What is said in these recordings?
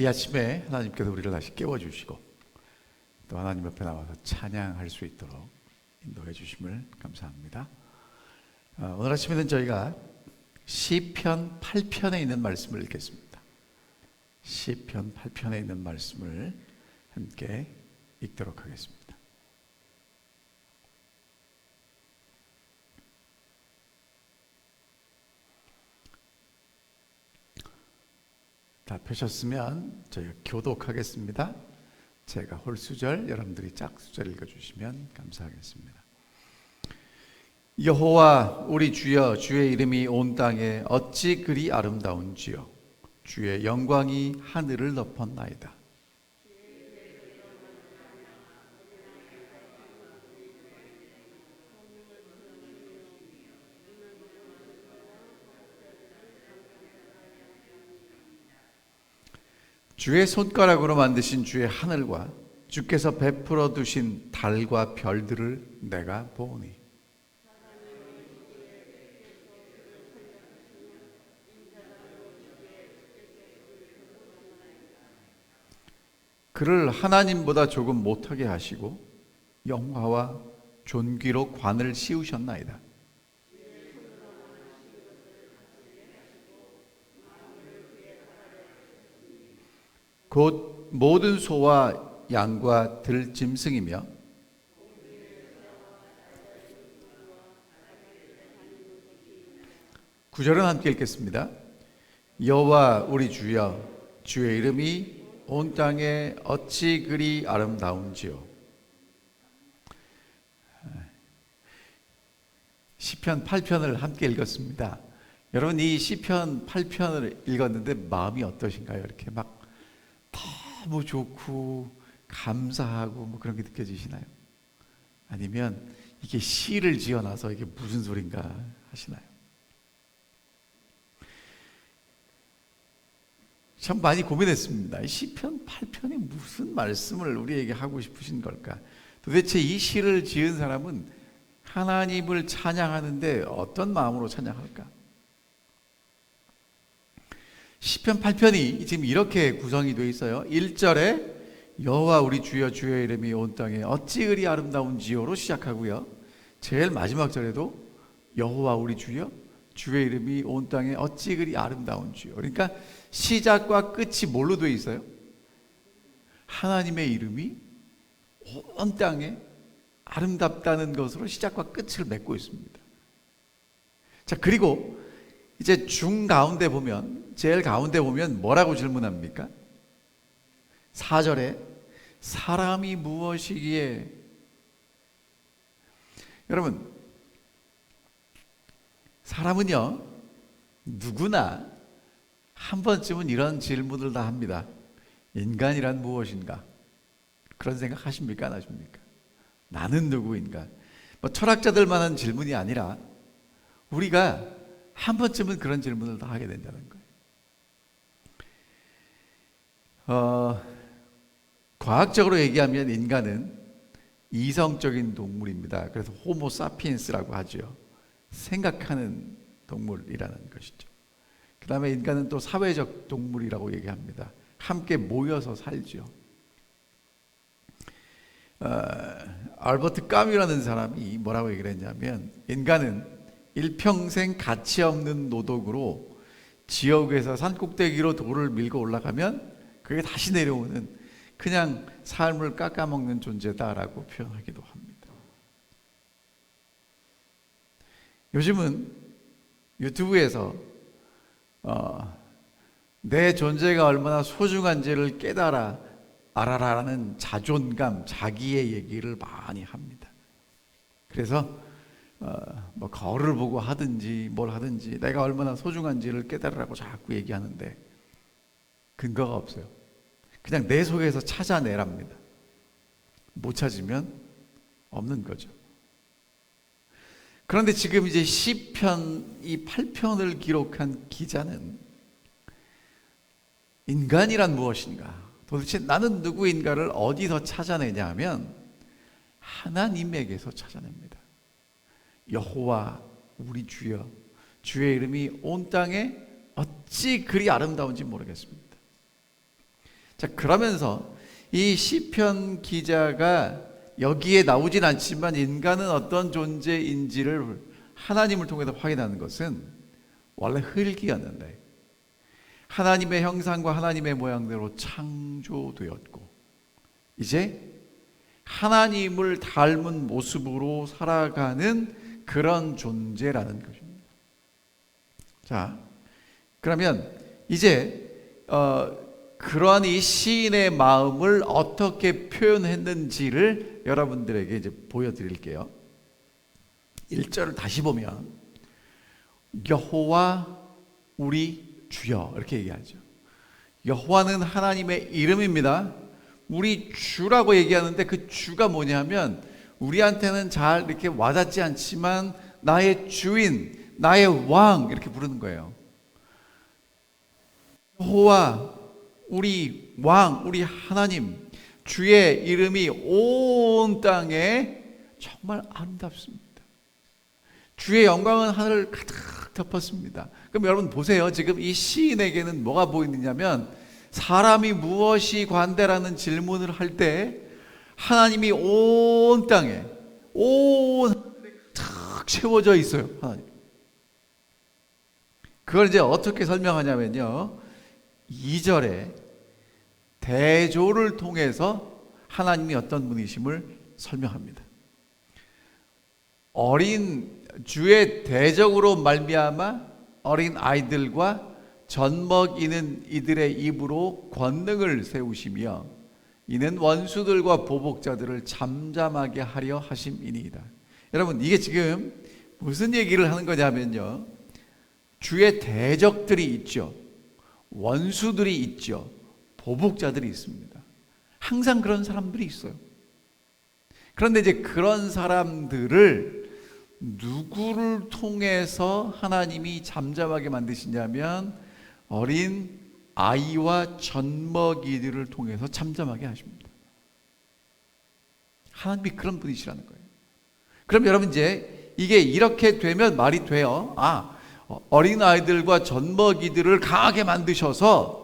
이 아침에 하나님께서 우리를 다시 깨워주시고 또 하나님 옆에 나와서 찬양할 수 있도록 인도해 주심을 감사합니다. 어, 오늘 아침에는 저희가 시편 8편에 있는 말씀을 읽겠습니다. 시편 8편에 있는 말씀을 함께 읽도록 하겠습니다. 다 펴셨으면 저희가 교독하겠습니다. 제가 홀수절, 여러분들이 짝수절 읽어주시면 감사하겠습니다. 여호와 우리 주여 주의 이름이 온 땅에 어찌 그리 아름다운지요 주의 영광이 하늘을 덮었나이다. 주의 손가락으로 만드신 주의 하늘과 주께서 베풀어 두신 달과 별들을 내가 보니 그를 하나님보다 조금 못하게 하시고 영화와 존귀로 관을 씌우셨나이다. 곧 모든 소와 양과 들 짐승이며 구절은 함께 읽겠습니다. 여호와 우리 주여 주의 이름이 온 땅에 어찌 그리 아름다운지요. 시편 8편을 함께 읽었습니다. 여러분 이 시편 8편을 읽었는데 마음이 어떠신가요? 이렇게 막 너무 좋고 감사하고 뭐 그런 게 느껴지시나요? 아니면 이게 시를 지어놔서 이게 무슨 소린가 하시나요? 참 많이 고민했습니다. 시편 8편이 무슨 말씀을 우리에게 하고 싶으신 걸까? 도대체 이 시를 지은 사람은 하나님을 찬양하는데 어떤 마음으로 찬양할까? 시편 8편이 지금 이렇게 구성이 되어 있어요. 1절에 여호와 우리 주여 주의 이름이 온 땅에 어찌 그리 아름다운지요로 시작하고요. 제일 마지막 절에도 여호와 우리 주여 주의 이름이 온 땅에 어찌 그리 아름다운지요. 그러니까 시작과 끝이 뭘로 되어 있어요? 하나님의 이름이 온 땅에 아름답다는 것으로 시작과 끝을 맺고 있습니다. 자, 그리고 이제 중 가운데 보면 제일 가운데 보면 뭐라고 질문합니까? 4절에 사람이 무엇이기에 여러분 사람은요 누구나 한 번쯤은 이런 질문을 다 합니다. 인간이란 무엇인가? 그런 생각 하십니까? 안 하십니까? 나는 누구인가? 뭐 철학자들만한 질문이 아니라 우리가 한 번쯤은 그런 질문을 다 하게 된다는 거예요. 어, 과학적으로 얘기하면 인간은 이성적인 동물입니다. 그래서 호모 사피엔스라고 하죠. 생각하는 동물이라는 것이죠. 그 다음에 인간은 또 사회적 동물이라고 얘기합니다. 함께 모여서 살죠. 어, 알버트 까뮤라는 사람이 뭐라고 얘기를 했냐면 인간은 일평생 가치 없는 노동으로 지역에서 산꼭대기로 돌을 밀고 올라가면 그게 다시 내려오는 그냥 삶을 깎아먹는 존재다라고 표현하기도 합니다. 요즘은 유튜브에서 어, 내 존재가 얼마나 소중한지를 깨달아 알아라라는 자존감, 자기의 얘기를 많이 합니다. 그래서 어, 뭐 거울을 보고 하든지 뭘 하든지 내가 얼마나 소중한지를 깨달으라고 자꾸 얘기하는데 근거가 없어요. 그냥 내 속에서 찾아내랍니다. 못 찾으면 없는 거죠. 그런데 지금 이제 시편 이 8편을 기록한 기자는 인간이란 무엇인가? 도대체 나는 누구인가를 어디서 찾아내냐 하면 하나님에게서 찾아냅니다. 여호와 우리 주여 주의 이름이 온 땅에 어찌 그리 아름다운지 모르겠습니다. 자, 그러면서 이 시편 기자가 여기에 나오진 않지만 인간은 어떤 존재인지를 하나님을 통해서 확인하는 것은 원래 흙이었는데 하나님의 형상과 하나님의 모양대로 창조되었고 이제 하나님을 닮은 모습으로 살아가는 그런 존재라는 것입니다. 자, 그러면 이제 어, 그러한 이 시인의 마음을 어떻게 표현했는지를 여러분들에게 이제 보여드릴게요. 1절을 다시 보면 여호와 우리 주여 이렇게 얘기하죠. 여호와는 하나님의 이름입니다. 우리 주라고 얘기하는데 그 주가 뭐냐면 우리한테는 잘 이렇게 와닿지 않지만 나의 주인, 나의 왕 이렇게 부르는 거예요. 여호와 우리 왕, 우리 하나님 주의 이름이 온 땅에 정말 아름답습니다. 주의 영광은 하늘을 가득 덮었습니다. 그럼 여러분 보세요. 지금 이 시인에게는 뭐가 보이느냐면 사람이 무엇이 관대라는 질문을 할 때 하나님이 온 땅에 온 하늘에 탁 채워져 있어요. 하나님. 그걸 이제 어떻게 설명하냐면요. 2절에 대조를 통해서 하나님이 어떤 분이심을 설명합니다. 어린 주의 대적으로 말미암아 어린 아이들과 젖먹이는 이들의 입으로 권능을 세우시며 이는 원수들과 보복자들을 잠잠하게 하려 하심이니이다. 여러분 이게 지금 무슨 얘기를 하는 거냐면요. 주의 대적들이 있죠. 원수들이 있죠. 보복자들이 있습니다. 항상 그런 사람들이 있어요. 그런데 이제 그런 사람들을 누구를 통해서 하나님이 잠잠하게 만드시냐면 어린 아이와 젖먹이들을 통해서 잠잠하게 하십니다. 하나님이 그런 분이시라는 거예요. 그럼 여러분 이제 이게 이렇게 되면 말이 돼요. 아, 어린 아이들과 젖먹이들을 강하게 만드셔서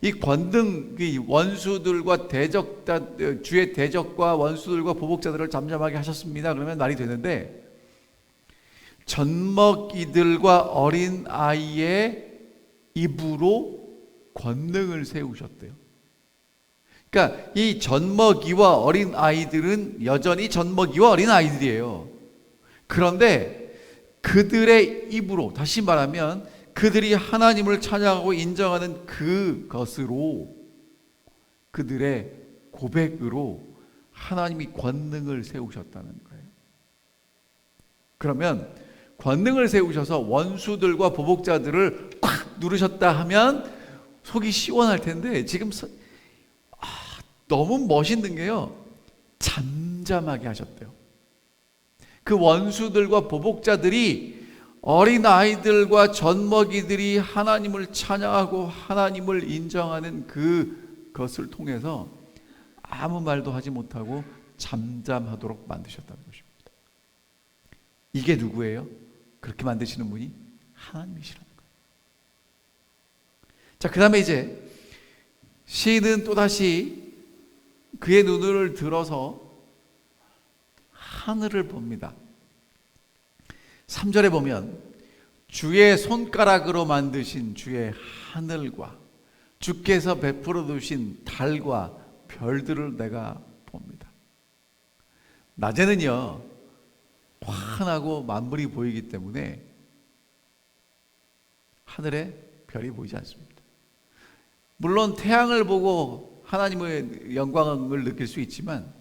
이 권등 이 원수들과 대적 주의 대적과 원수들과 보복자들을 잠잠하게 하셨습니다. 그러면 말이 되는데 젖먹이들과 어린 아이의 입으로 권능을 세우셨대요. 그러니까 이 젖먹이와 어린 아이들은 여전히 젖먹이와 어린 아이들이에요. 그런데 그들의 입으로 다시 말하면 그들이 하나님을 찬양하고 인정하는 그것으로 그들의 고백으로 하나님이 권능을 세우셨다는 거예요. 그러면 권능을 세우셔서 원수들과 보복자들을 꽉 누르셨다 하면 속이 시원할 텐데 지금 아, 너무 멋있는 게요. 잠잠하게 하셨대요. 그 원수들과 보복자들이 어린 아이들과 젖먹이들이 하나님을 찬양하고 하나님을 인정하는 그것을 통해서 아무 말도 하지 못하고 잠잠하도록 만드셨다는 것입니다. 이게 누구예요? 그렇게 만드시는 분이 하나님이시라는 거예요. 자, 그 다음에 이제 시인은 또다시 그의 눈을 들어서 하늘을 봅니다. 3절에 보면 주의 손가락으로 만드신 주의 하늘과 주께서 베풀어 두신 달과 별들을 내가 봅니다. 낮에는요, 환하고 만물이 보이기 때문에 하늘에 별이 보이지 않습니다. 물론 태양을 보고 하나님의 영광을 느낄 수 있지만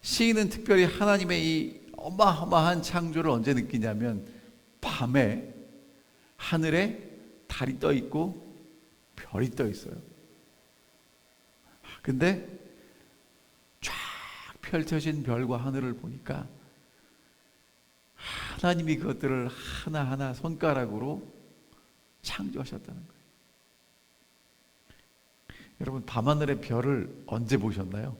시인은 특별히 하나님의 이 어마어마한 창조를 언제 느끼냐면 밤에 하늘에 달이 떠 있고 별이 떠 있어요. 근데 쫙 펼쳐진 별과 하늘을 보니까 하나님이 그것들을 하나하나 손가락으로 창조하셨다는 거예요. 여러분, 밤하늘의 별을 언제 보셨나요?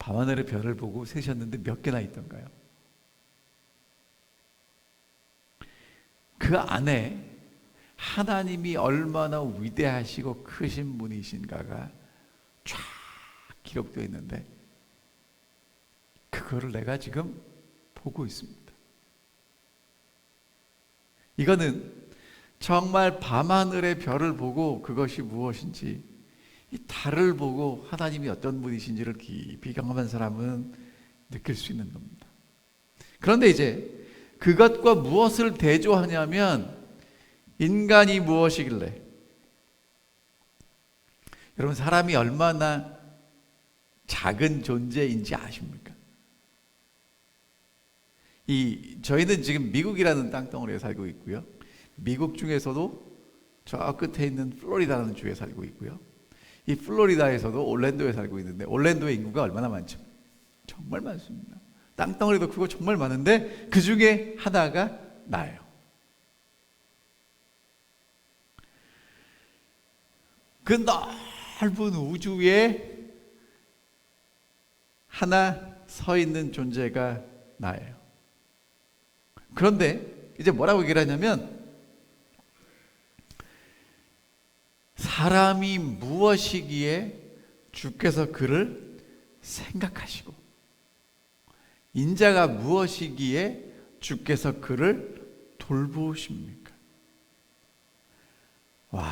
밤하늘의 별을 보고 세셨는데 몇 개나 있던가요? 그 안에 하나님이 얼마나 위대하시고 크신 분이신가가 쫙 기록되어 있는데 그거를 내가 지금 보고 있습니다. 이거는 정말 밤하늘의 별을 보고 그것이 무엇인지 이 달을 보고 하나님이 어떤 분이신지를 깊이 경험한 사람은 느낄 수 있는 겁니다. 그런데 이제 그것과 무엇을 대조하냐면 인간이 무엇이길래 여러분 사람이 얼마나 작은 존재인지 아십니까? 이 저희는 지금 미국이라는 땅덩어리에 살고 있고요. 미국 중에서도 저 끝에 있는 플로리다라는 주에 살고 있고요. 이 플로리다에서도 올랜도에 살고 있는데 올랜도의 인구가 얼마나 많죠? 정말 많습니다. 땅덩어리도 크고 정말 많은데 그 중에 하나가 나예요. 그 넓은 우주에 하나 서 있는 존재가 나예요. 그런데 이제 뭐라고 얘기를 하냐면 사람이 무엇이기에 주께서 그를 생각하시고 인자가 무엇이기에 주께서 그를 돌보십니까? 와,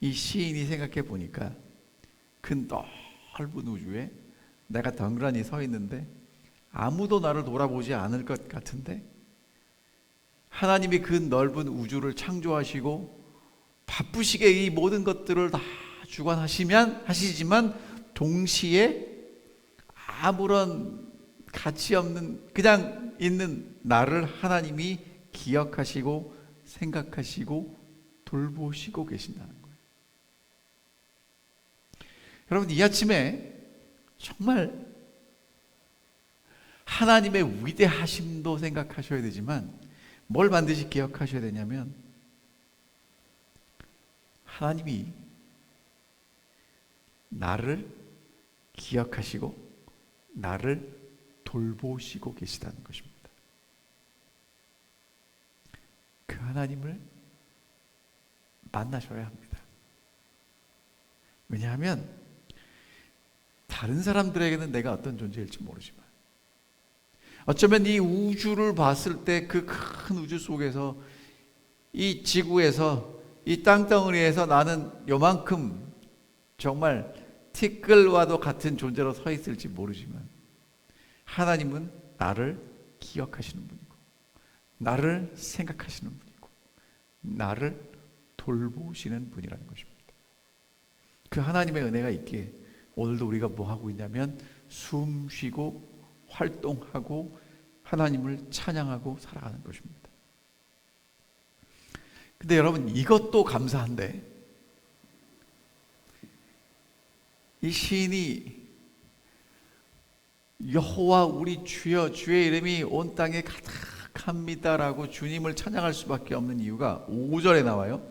이 시인이 생각해 보니까 그 넓은 우주에 내가 덩그러니 서 있는데 아무도 나를 돌아보지 않을 것 같은데 하나님이 그 넓은 우주를 창조하시고 바쁘시게 이 모든 것들을 다 주관하시면 하시지만 동시에 아무런 가치 없는 그냥 있는 나를 하나님이 기억하시고 생각하시고 돌보시고 계신다는 거예요. 여러분 이 아침에 정말 하나님의 위대하심도 생각하셔야 되지만 뭘 반드시 기억하셔야 되냐면 하나님이 나를 기억하시고 나를 돌보시고 계시다는 것입니다. 그 하나님을 만나셔야 합니다. 왜냐하면 다른 사람들에게는 내가 어떤 존재일지 모르지만 어쩌면 이 우주를 봤을 때 그 큰 우주 속에서 이 지구에서 이 땅덩어리에서 나는 요만큼 정말 티끌과도 같은 존재로 서 있을지 모르지만 하나님은 나를 기억하시는 분이고 나를 생각하시는 분이고 나를 돌보시는 분이라는 것입니다. 그 하나님의 은혜가 있기에 오늘도 우리가 뭐 하고 있냐면 숨 쉬고 활동하고 하나님을 찬양하고 살아가는 것입니다. 근데 여러분 이것도 감사한데 이 시인이 여호와 우리 주여 주의 이름이 온 땅에 가득합니다라고 주님을 찬양할 수밖에 없는 이유가 5절에 나와요.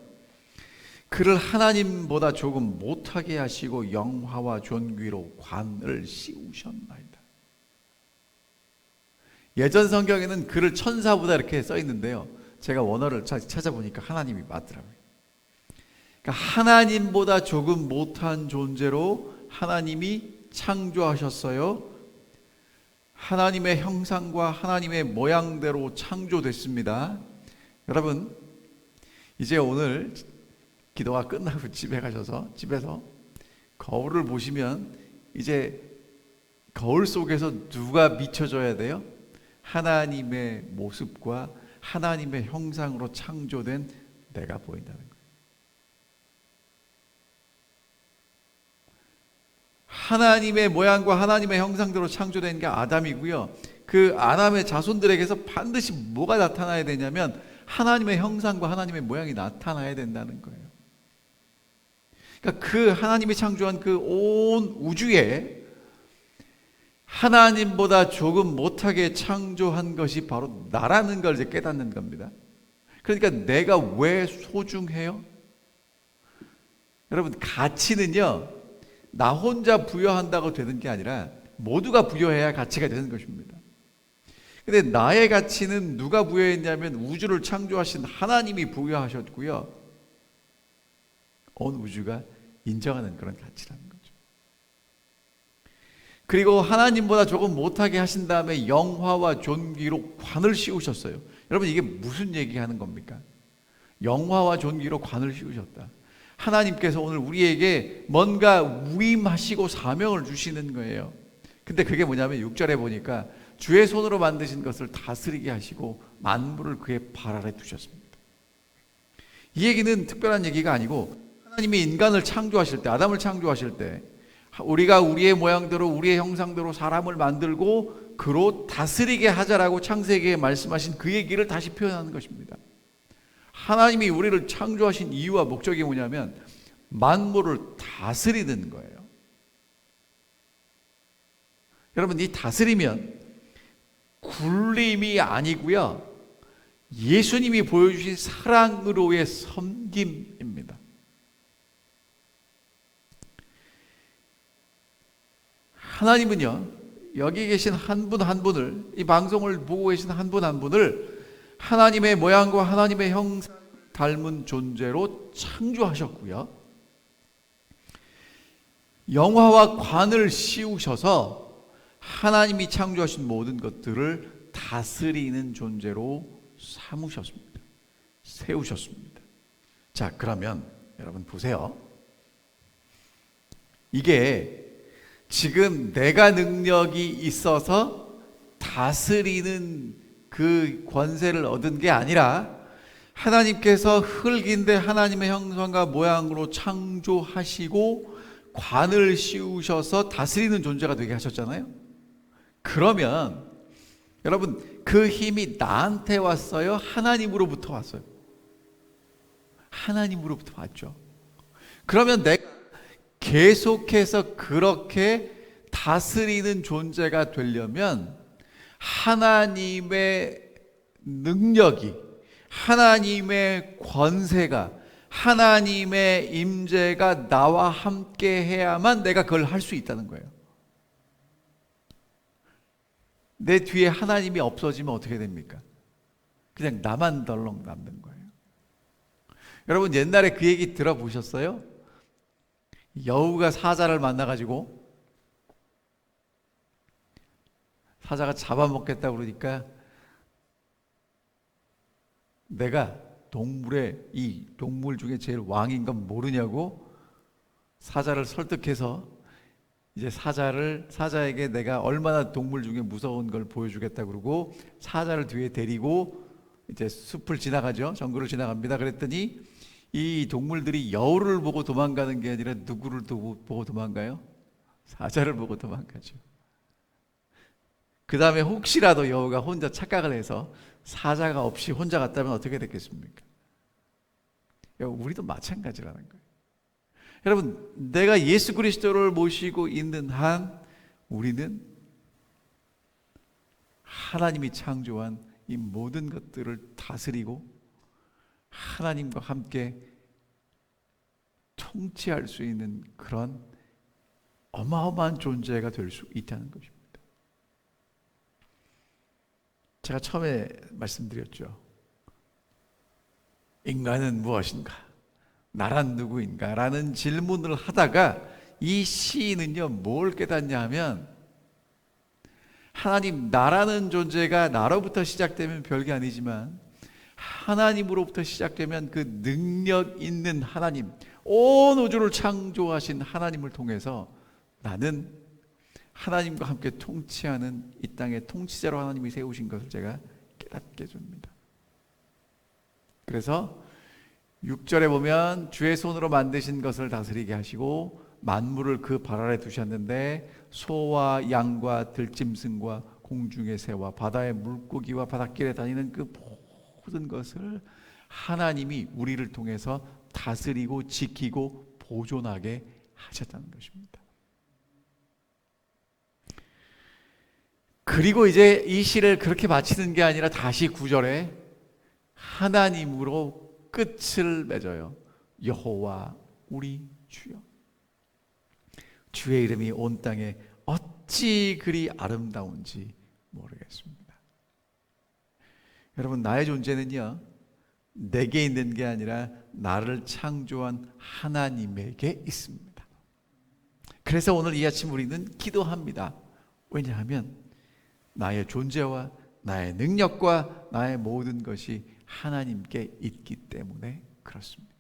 그를 하나님보다 조금 못하게 하시고 영화와 존귀로 관을 씌우셨나이다. 예전 성경에는 그를 천사보다 이렇게 써 있는데요. 제가 원어를 찾아보니까 하나님이 맞더라고요. 그러니까 하나님보다 조금 못한 존재로 하나님이 창조하셨어요. 하나님의 형상과 하나님의 모양대로 창조됐습니다. 여러분, 이제 오늘 기도가 끝나고 집에 가셔서 집에서 거울을 보시면 이제 거울 속에서 누가 비춰줘야 돼요? 하나님의 모습과 하나님의 형상으로 창조된 내가 보인다는 거예요. 하나님의 모양과 하나님의 형상대로 창조된 게 아담이고요. 그 아담의 자손들에게서 반드시 뭐가 나타나야 되냐면 하나님의 형상과 하나님의 모양이 나타나야 된다는 거예요. 그러니까 그 하나님이 창조한 그 온 우주에 하나님보다 조금 못하게 창조한 것이 바로 나라는 걸 이제 깨닫는 겁니다. 그러니까 내가 왜 소중해요? 여러분, 가치는요, 나 혼자 부여한다고 되는 게 아니라 모두가 부여해야 가치가 되는 것입니다. 근데 나의 가치는 누가 부여했냐면 우주를 창조하신 하나님이 부여하셨고요. 온 우주가 인정하는 그런 가치라는 거죠. 그리고 하나님보다 조금 못하게 하신 다음에 영화와 존귀로 관을 씌우셨어요. 여러분 이게 무슨 얘기하는 겁니까? 영화와 존귀로 관을 씌우셨다. 하나님께서 오늘 우리에게 뭔가 위임하시고 사명을 주시는 거예요. 근데 그게 뭐냐면 6절에 보니까 주의 손으로 만드신 것을 다스리게 하시고 만물을 그의 발 아래 두셨습니다. 이 얘기는 특별한 얘기가 아니고 하나님이 인간을 창조하실 때, 아담을 창조하실 때 우리가 우리의 모양대로 우리의 형상대로 사람을 만들고 그로 다스리게 하자라고 창세기에 말씀하신 그 얘기를 다시 표현하는 것입니다. 하나님이 우리를 창조하신 이유와 목적이 뭐냐면 만물을 다스리는 거예요. 여러분 이 다스리면 굴림이 아니고요. 예수님이 보여주신 사랑으로의 섬김입니다. 하나님은요, 여기 계신 한분한 분을, 이 방송을 보고 계신 한분한 분을 하나님의 모양과 하나님의 형상 닮은 존재로 창조하셨고요. 영화와 관을 씌우셔서 하나님이 창조하신 모든 것들을 다스리는 존재로 삼으셨습니다. 세우셨습니다. 자, 그러면 여러분 보세요. 이게 지금 내가 능력이 있어서 다스리는 그 권세를 얻은 게 아니라 하나님께서 흙인데 하나님의 형상과 모양으로 창조하시고 관을 씌우셔서 다스리는 존재가 되게 하셨잖아요. 그러면 여러분 그 힘이 나한테 왔어요? 하나님으로부터 왔어요? 하나님으로부터 왔죠. 그러면 내가 계속해서 그렇게 다스리는 존재가 되려면 하나님의 능력이 하나님의 권세가 하나님의 임재가 나와 함께 해야만 내가 그걸 할 수 있다는 거예요. 내 뒤에 하나님이 없어지면 어떻게 됩니까? 그냥 나만 덜렁 남는 거예요. 여러분 옛날에 그 얘기 들어보셨어요? 여우가 사자를 만나가지고 사자가 잡아먹겠다 그러니까 내가 동물의 이 동물 중에 제일 왕인 건 모르냐고 사자를 설득해서 이제 사자를 사자에게 내가 얼마나 동물 중에 무서운 걸 보여주겠다 그러고 사자를 뒤에 데리고 이제 숲을 지나가죠. 정글을 지나갑니다. 그랬더니 이 동물들이 여우를 보고 도망가는 게 아니라 누구를 보고 도망가요? 사자를 보고 도망가죠. 그 다음에 혹시라도 여우가 혼자 착각을 해서 사자가 없이 혼자 갔다면 어떻게 됐겠습니까? 우리도 마찬가지라는 거예요. 여러분, 내가 예수 그리스도를 모시고 있는 한 우리는 하나님이 창조한 이 모든 것들을 다스리고 하나님과 함께 통치할 수 있는 그런 어마어마한 존재가 될 수 있다는 것입니다. 제가 처음에 말씀드렸죠. 인간은 무엇인가? 나란 누구인가? 라는 질문을 하다가 이 시인은요, 뭘 깨닫냐 하면 하나님, 나라는 존재가 나로부터 시작되면 별게 아니지만 하나님으로부터 시작되면 그 능력 있는 하나님, 온 우주를 창조하신 하나님을 통해서 나는 하나님과 함께 통치하는 이 땅의 통치자로 하나님이 세우신 것을 제가 깨닫게 줍니다. 그래서 6절에 보면 주의 손으로 만드신 것을 다스리게 하시고 만물을 그 발 아래 두셨는데 소와 양과 들짐승과 공중의 새와 바다의 물고기와 바닷길에 다니는 그 모든 것을 하나님이 우리를 통해서 다스리고 지키고 보존하게 하셨다는 것입니다. 그리고 이제 이 시를 그렇게 마치는 게 아니라 다시 구절에 하나님으로 끝을 맺어요. 여호와 우리 주여. 주의 이름이 온 땅에 어찌 그리 아름다운지 모르겠습니다. 여러분 나의 존재는요 내게 있는 게 아니라 나를 창조한 하나님에게 있습니다. 그래서 오늘 이 아침 우리는 기도합니다. 왜냐하면 나의 존재와 나의 능력과 나의 모든 것이 하나님께 있기 때문에 그렇습니다.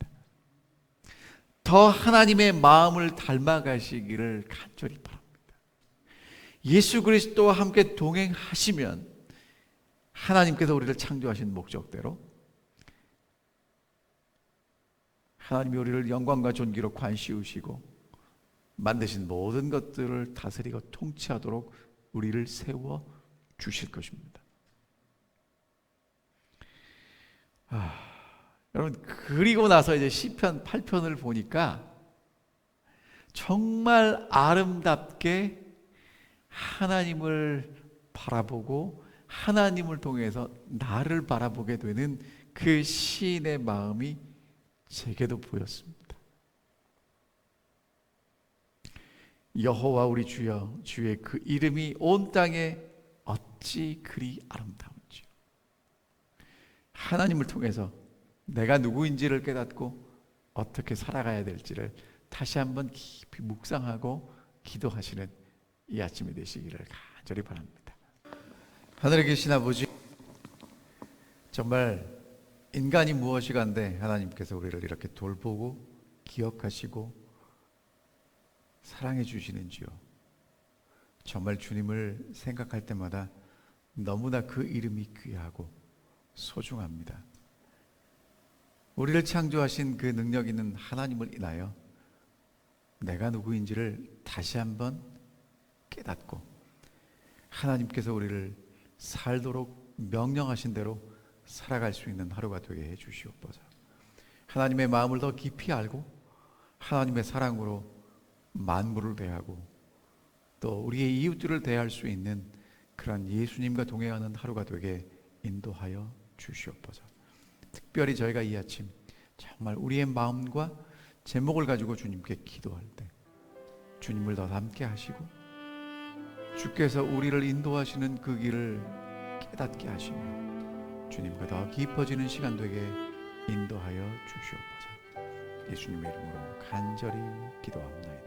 더 하나님의 마음을 닮아가시기를 간절히 바랍니다. 예수 그리스도와 함께 동행하시면 하나님께서 우리를 창조하신 목적대로 하나님이 우리를 영광과 존귀로 관시우시고 만드신 모든 것들을 다스리고 통치하도록 우리를 세워 주실 것입니다. 아, 여러분 그리고 나서 이제 시편 8편을 보니까 정말 아름답게 하나님을 바라보고 하나님을 통해서 나를 바라보게 되는 그 시인의 마음이 제게도 보였습니다. 여호와 우리 주여 주의 그 이름이 온 땅에 어찌 그리 아름다운지 하나님을 통해서 내가 누구인지를 깨닫고 어떻게 살아가야 될지를 다시 한번 깊이 묵상하고 기도하시는 이 아침이 되시기를 간절히 바랍니다. 하늘에 계신 아버지 정말 인간이 무엇이 간데 하나님께서 우리를 이렇게 돌보고 기억하시고 사랑해 주시는지요. 정말 주님을 생각할 때마다 너무나 그 이름이 귀하고 소중합니다. 우리를 창조하신 그 능력 있는 하나님을 인하여 내가 누구인지를 다시 한번 깨닫고 하나님께서 우리를 살도록 명령하신 대로 살아갈 수 있는 하루가 되게 해 주시옵소서. 하나님의 마음을 더 깊이 알고 하나님의 사랑으로 만물을 대하고 또 우리의 이웃들을 대할 수 있는 그런 예수님과 동행하는 하루가 되게 인도하여 주시옵소서. 특별히 저희가 이 아침 정말 우리의 마음과 제목을 가지고 주님께 기도할 때 주님을 더 닮게 하시고 주께서 우리를 인도하시는 그 길을 깨닫게 하시며 주님과 더 깊어지는 시간 되게 인도하여 주시옵소서. 예수님의 이름으로 간절히 기도합니다.